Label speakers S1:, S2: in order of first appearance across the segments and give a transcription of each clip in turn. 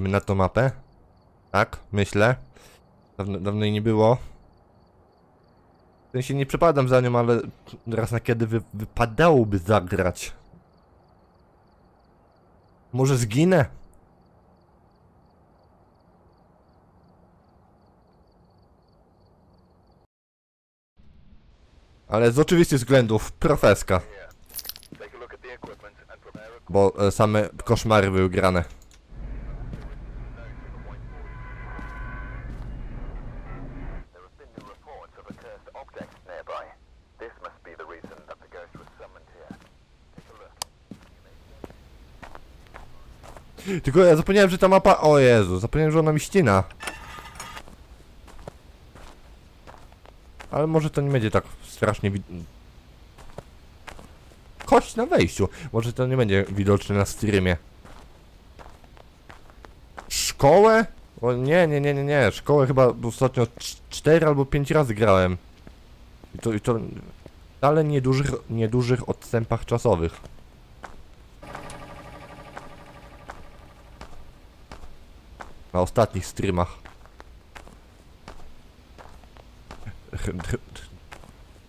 S1: Idziemy na tą mapę? Tak, myślę. Dawno, dawno jej nie było. W sensie nie przepadam za nią, ale raz na kiedy wy, wypadałoby zagrać. Może zginę? Ale z oczywistych względów profeska. Bo e, same koszmary były grane. Tylko ja zapomniałem, że ta mapa... O Jezu, zapomniałem, że ona mi ścina. Ale może to nie będzie tak strasznie wid... Kość na wejściu. Może to nie będzie widoczne na streamie. Szkołę? O nie, nie, nie, nie, nie. Szkołę chyba ostatnio 4 albo 5 razy grałem. I to, i to wcale niedużych, niedużych odstępach czasowych. Na ostatnich streamach.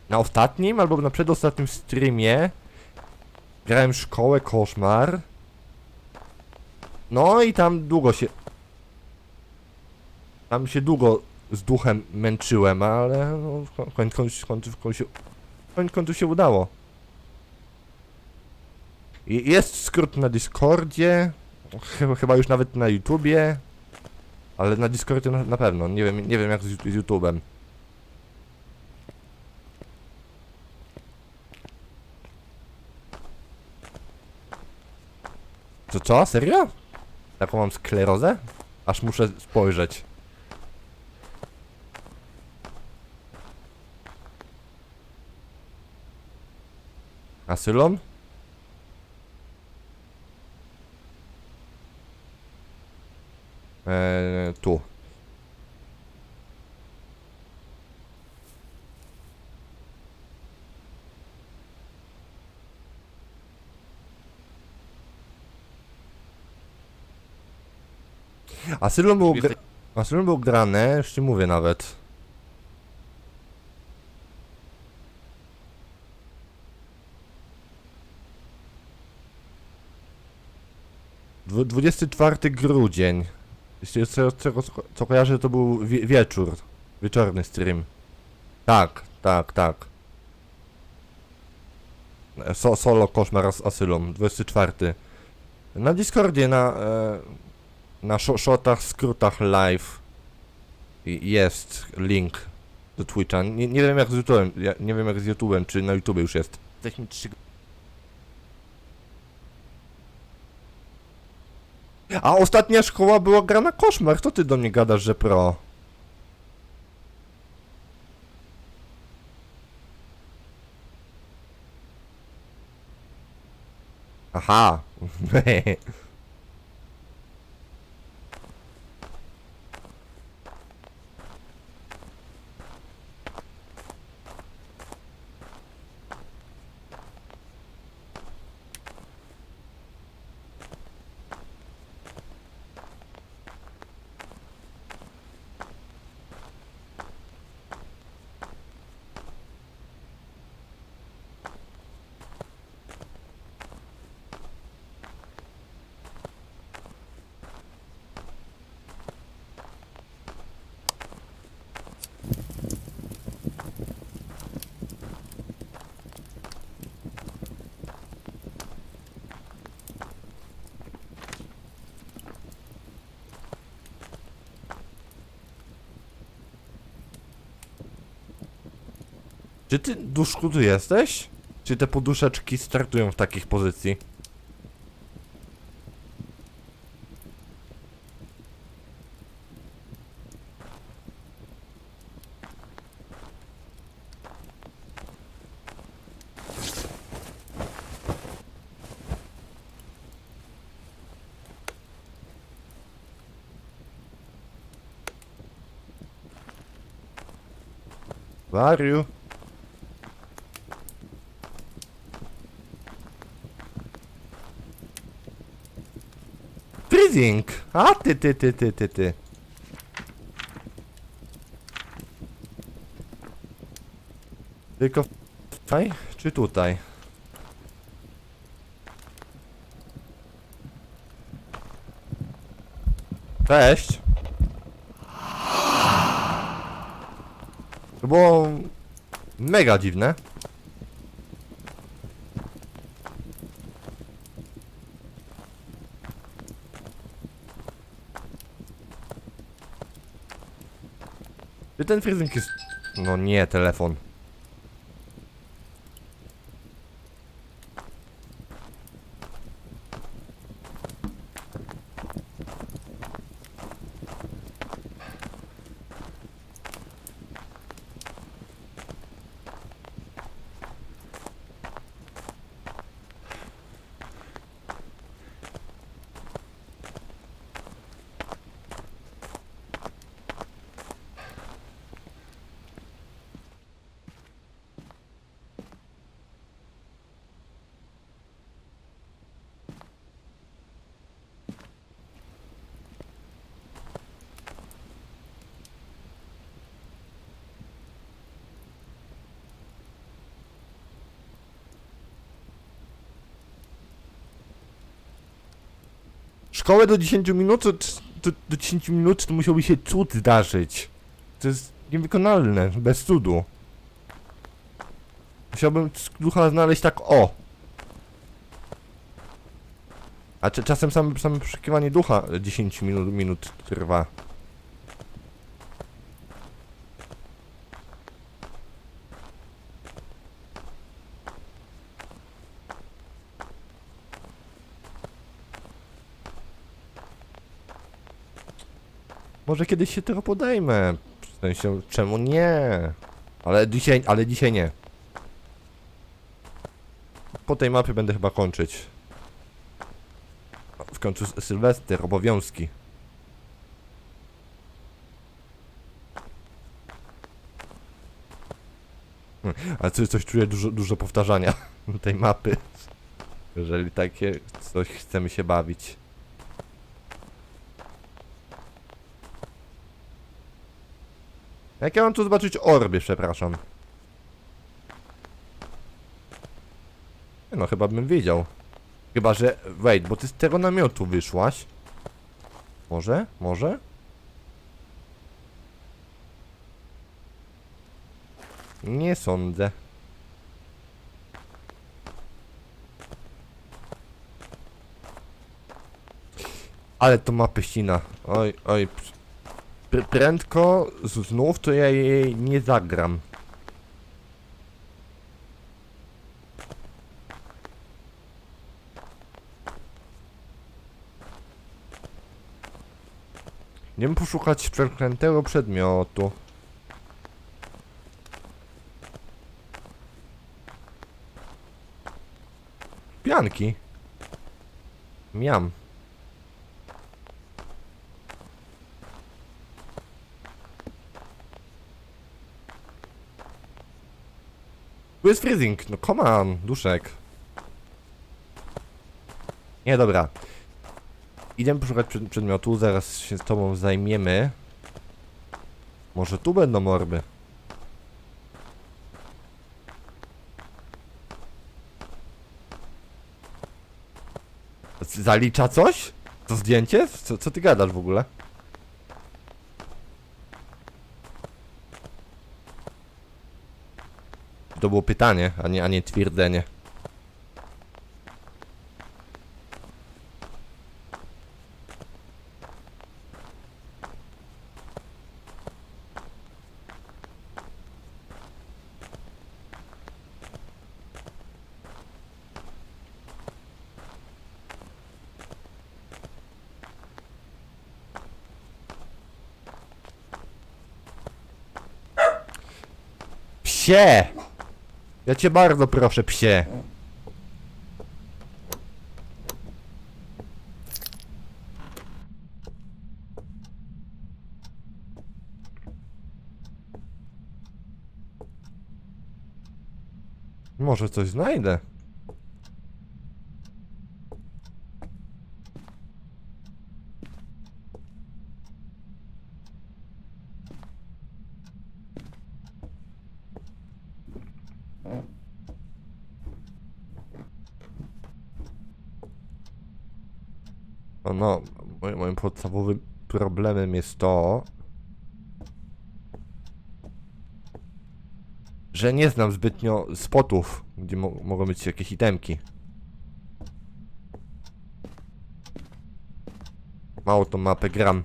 S1: Na ostatnim albo na przedostatnim streamie grałem szkołę koszmar. No i tam długo się. Tam się długo z duchem męczyłem, ale no, w końcu, się, udało. Jest skrót na Discordzie, chyba już nawet na YouTubie. Ale na Discordzie na, na pewno. Nie wiem, nie wiem jak z, z YouTube'em. Co, co? Serio? Taką mam sklerozę? Aż muszę spojrzeć. Asylum? Eee, tu. Asylum był, gr- Asylum był grane, już ci mówię nawet. Dwu- 24 grudzień. Jeśli z z tego co, co kojarzę, to był wie, wieczór. Wieczorny stream. Tak, tak, tak. So, solo koszmar as, asylum, 24. Na Discordzie, na, e, na shotach, skrótach live jest link do Twitcha. Nie, nie wiem jak z YouTube'em, ja, nie wiem jak z YouTube'em, czy na YouTube już jest. Jesteśmy trzy... A ostatnia szkoła była grana koszmar, to ty do mnie gadasz, że pro. Aha. Czy ty, Duszku, tu jesteś? Czy te poduszeczki startują w takich pozycji? Wariu. Freezing! A ty, ty, ty, ty, ty, ty. Tylko tutaj czy tutaj? Cześć! To było mega dziwne. Ten freezing jest... No nie, telefon. Szkołę do 10 minut, to, to, do 10 minut to musiałby się cud zdarzyć. To jest niewykonalne, bez cudu. Musiałbym ducha znaleźć tak o. A czy czasem same, same przeszukiwanie ducha 10 minut, minut trwa. Może kiedyś się tego podejmę. W sensie, czemu nie? Ale dzisiaj, ale dzisiaj nie. Po tej mapie będę chyba kończyć. W końcu Sylwester, obowiązki. Hmm, Ale coś, coś czuję dużo, dużo powtarzania tej mapy. Jeżeli takie coś chcemy się bawić. Jak ja mam tu zobaczyć orby, przepraszam. No, chyba bym wiedział. Chyba, że... Wait, bo ty z tego namiotu wyszłaś. Może? Może? Nie sądzę. Ale to ma pyścina. Oj, oj. Pr prędko znów to ja jej nie zagram. Wiem poszukać przeklętego przedmiotu. Pianki. Miam. Jest freezing, no come on, duszek. Nie, dobra. Idziemy poszukać przed, przedmiotu, zaraz się z tobą zajmiemy. Może tu będą orby. Z- Zalicza coś? To zdjęcie? Co, co ty gadasz w ogóle? To było pytanie, a nie, a nie twierdzenie. Psie! Ja cię bardzo proszę, psie. Może coś znajdę. No, no moim, moim podstawowym problemem jest to, że nie znam zbytnio spotów, gdzie mo mogą być jakieś itemki. Mało tą mapę gram.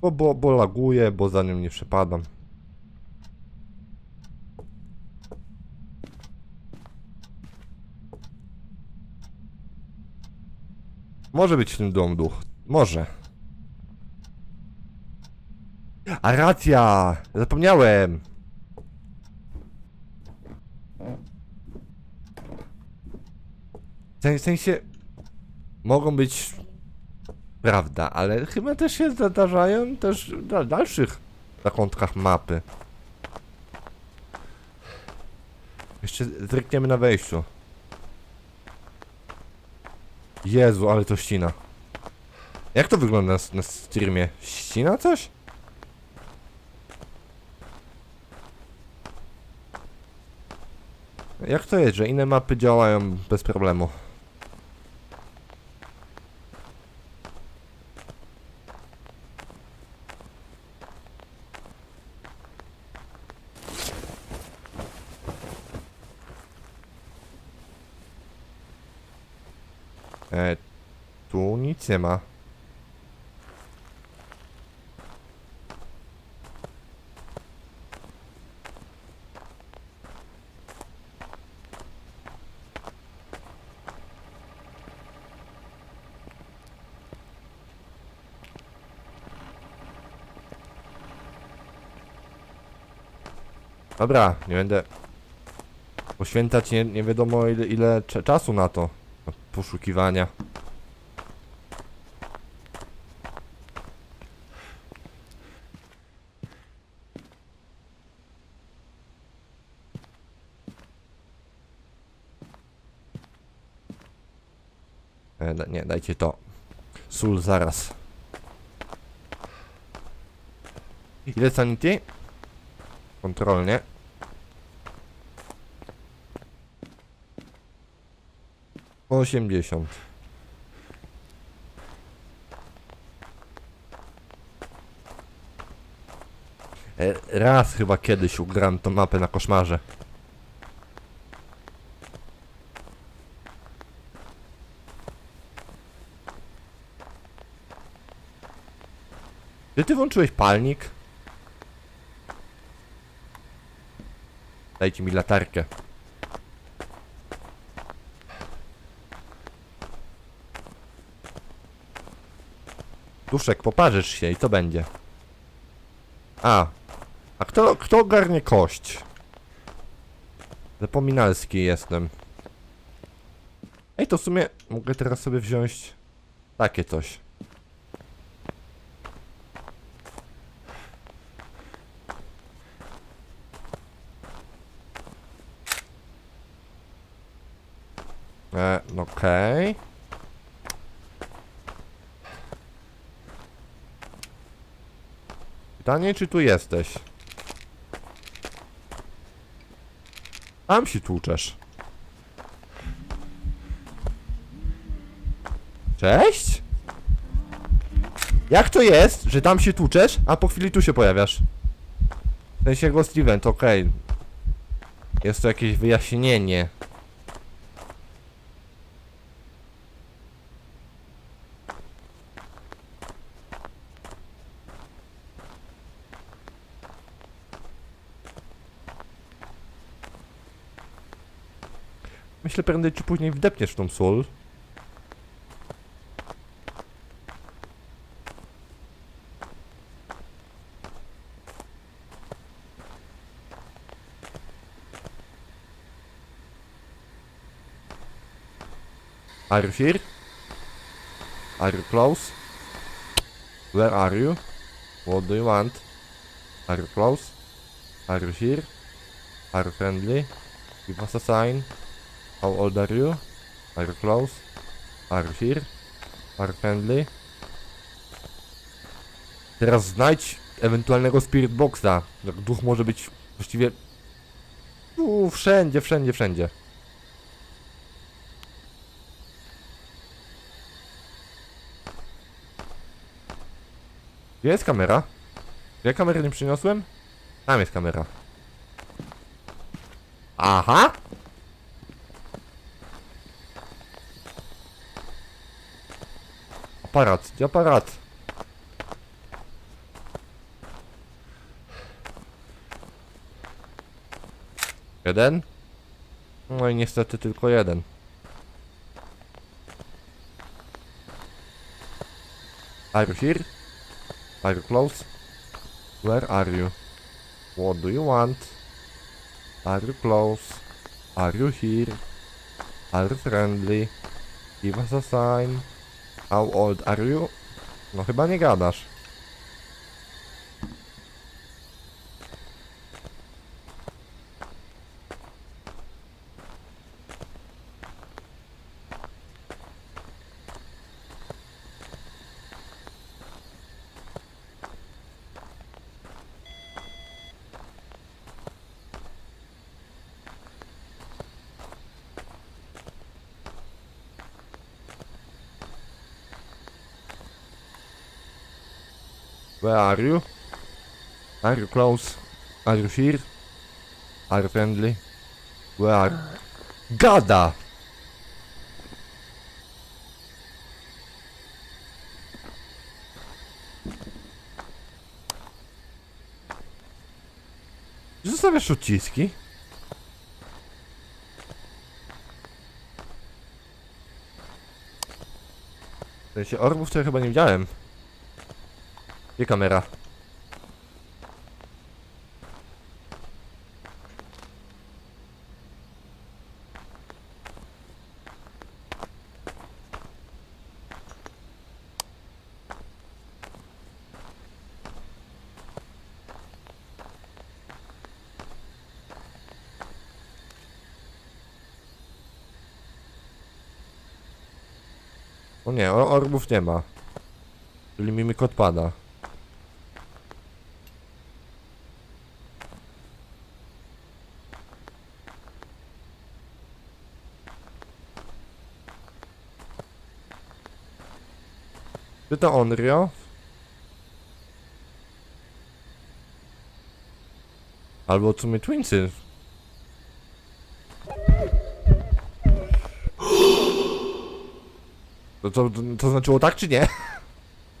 S1: Bo, bo, bo laguję, bo za nią nie przepadam. Może być w tym dom duch. Może. A racja! Zapomniałem! W sen- w sensie... Mogą być... Prawda, ale chyba też się zdarzają też dal- dalszych zakątkach mapy. Jeszcze zrykniemy na wejściu. Jezu, ale to ścina. Jak to wygląda na, na streamie? Ścina coś? Jak to jest, że inne mapy działają bez problemu? E, tu nic nie ma. Dobra, nie będę poświęcać nie, nie wiadomo ile, ile czasu na to. Na poszukiwania. E, nie, dajcie to. Sól zaraz. Ile sanity? Kontrolnie. Osiemdziesiąt. E, Raz chyba kiedyś ugram tą mapę na koszmarze. Czy ty włączyłeś palnik? Dajcie mi latarkę. Duszek, poparzysz się i co będzie? A. A kto, kto ogarnie kość? Zapominalski jestem. Ej, to w sumie mogę teraz sobie wziąć takie coś. E, no okej. Pytanie, czy tu jesteś? Tam się tłuczesz. Cześć? Jak to jest, że tam się tłuczesz, a po chwili tu się pojawiasz? W sensie Ghost Event, okej. Jest to jakieś wyjaśnienie. Myślę prędzej czy później wdepniesz w tą sól. Are you here? Are you close? Where are you? What do you want? Are you close? Are you here? Are you friendly? Give us a sign. How old are you? Are you close? Are you here? Are you friendly? Teraz znajdź ewentualnego Spirit Boxa. Duch może być właściwie Tu, wszędzie, wszędzie, wszędzie. Gdzie jest kamera? Ja kamery nie przyniosłem? Tam jest kamera. Aha! Aparat, aparat? Jeden? No i niestety tylko jeden. Are you here? Are you close? Where are you? What do you want? Are you close? Are you here? Are you friendly? Give us a sign. How old are you? No chyba nie gadasz. Where are you? Are you close? Are you here? Are you friendly? Where are... Gada! Gdzie Zostawiasz uciski? W sensie orbów to ja chyba nie widziałem. Gdzie kamera? O nie, orbów nie ma. Czyli mimik odpada. Czy to Onryo? Albo w sumie Twinsy. To, to, to znaczyło tak czy nie?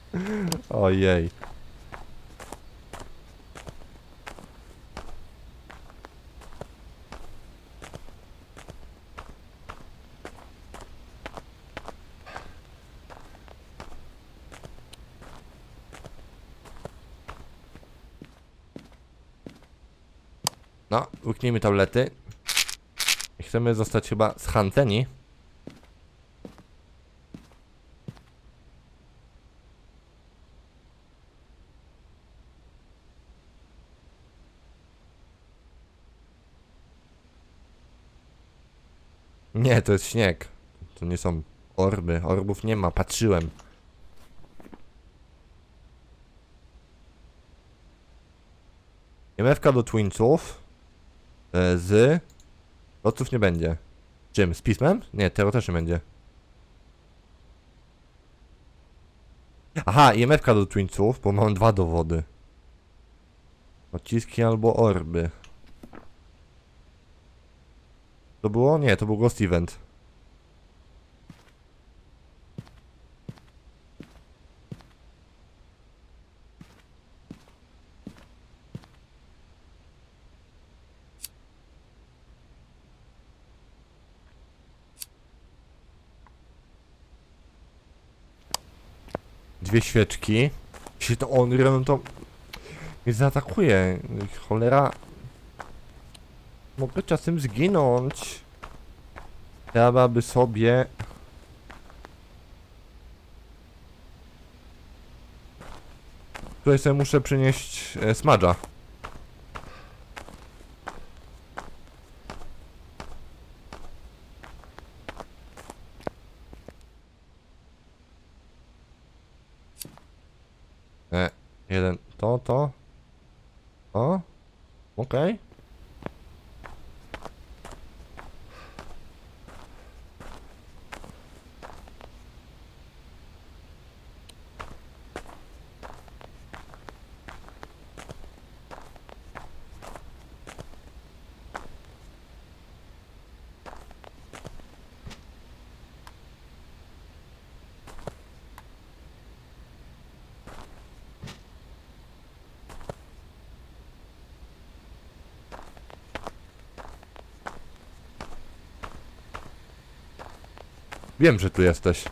S1: Ojej. No, łyknijmy tablety. Chcemy zostać chyba schanteni. Nie, to jest śnieg. To nie są orby. Orbów nie ma, patrzyłem. MFK do Twinsów. E, z... Lotów nie będzie. Czym? Z pismem? Nie, tego też nie będzie. Aha, IMF do Twinsów, bo mam dwa dowody. Odciski albo orby. To było? Nie, to był Ghost Event. Dwie świeczki. Jeśli to on, no to mnie zaatakuje. Cholera. Mogę czasem zginąć. Trzeba by sobie... Tutaj sobie muszę przynieść e, smadża. E, jeden, to, to. O, okej. Wiem, że tu jesteś.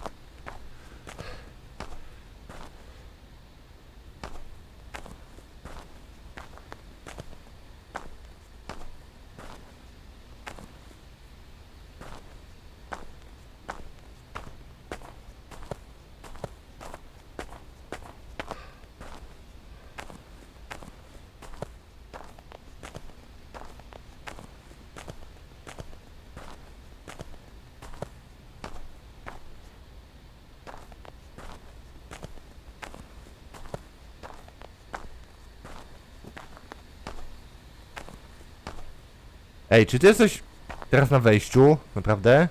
S1: Ej, czy ty jesteś teraz na wejściu? Naprawdę?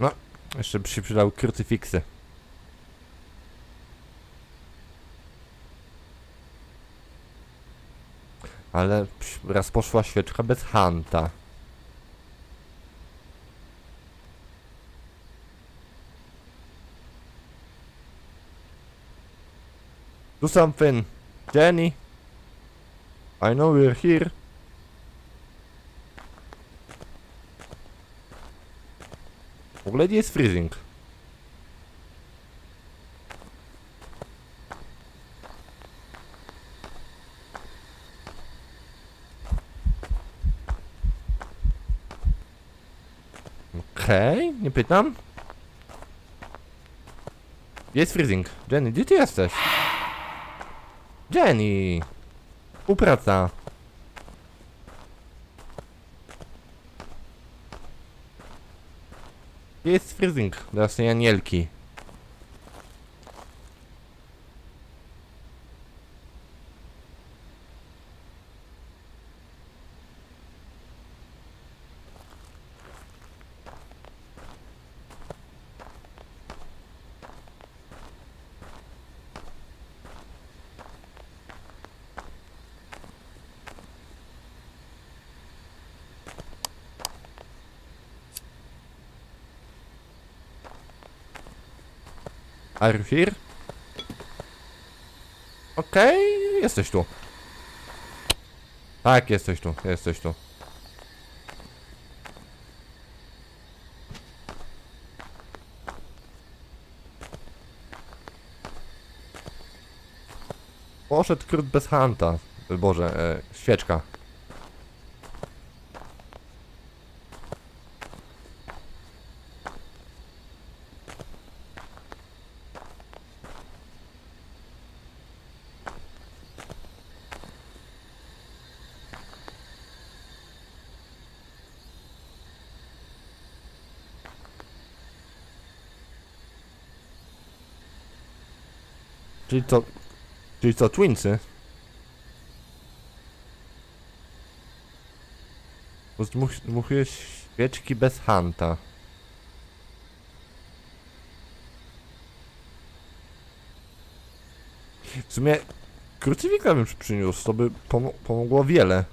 S1: No, jeszcze by się przydały krucyfiksy. Ale raz poszła świeczka bez hanta. Do something. Jenny. I know we're here. Ogóle nie jest freezing. Okej, nie pytam. Jest freezing. Jenny, gdzie ty jesteś? Jenny! Współpraca. Gdzie jest freezing dla anielki? Are you here? Okej, jesteś tu. Tak, jesteś tu, jesteś tu. Poszedł krót bez hanta. Boże, e, świeczka. Czyli co? Czyli co, Twinsy? Zdmuchujesz świeczki bez hanta. W sumie krucyfika bym przyniósł, to by pomo pomogło wiele.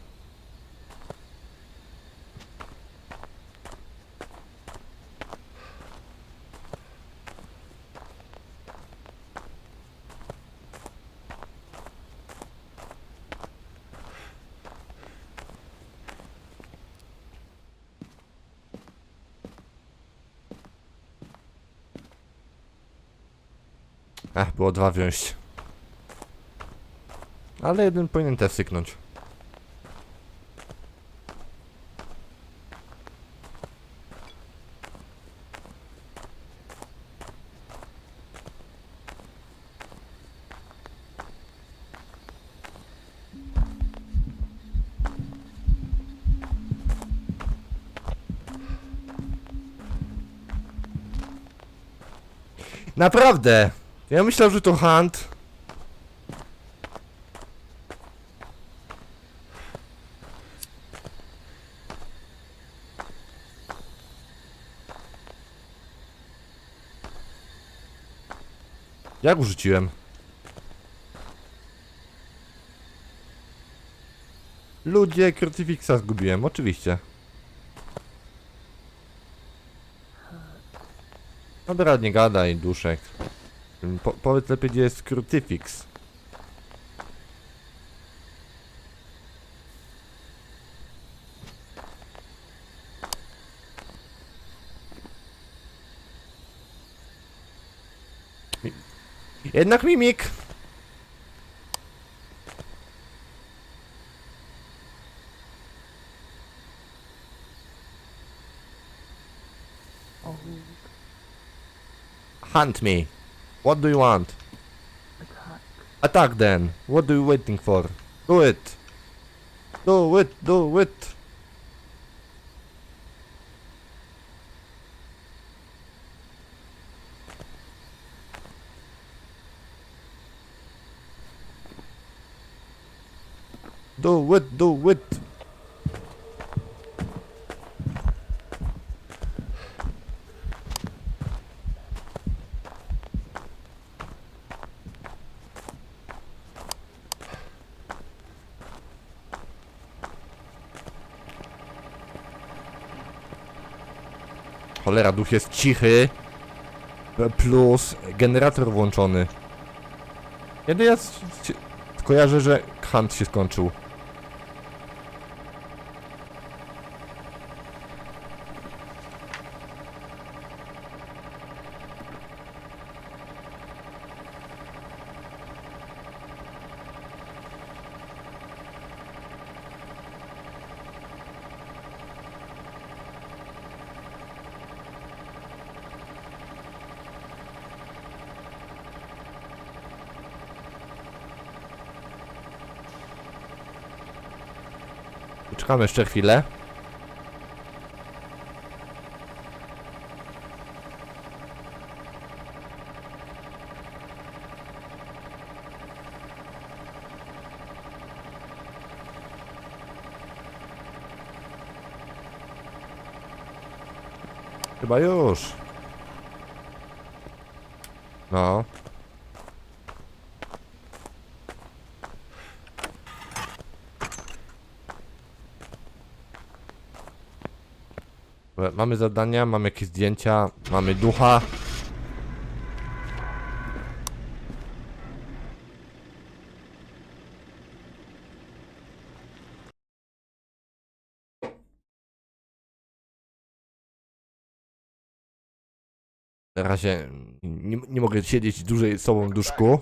S1: było dwa wziąć. Ale jeden powinien też syknąć. Naprawdę! Ja myślałem, że to Hunt. Jak wrzuciłem? Ludzie, Crucifixa zgubiłem, oczywiście. Dobra, nie gadaj, duszek. Po, powiedz lepiej, gdzie jest Crucifix. Mi- Jednak mimik! Hunt me. What do you want?
S2: Attack.
S1: Attack then. What are you waiting for? Do it. Do it, do it. Cholera, duch jest cichy. Plus generator włączony. Kiedy ja kojarzę, że hunt się skończył. Czekamy jeszcze chwilę. Chyba już. No. Dobra, Mamy zadania, mamy jakieś zdjęcia, mamy ducha. Na razie nie, nie mogę siedzieć dłużej z sobą w duszku.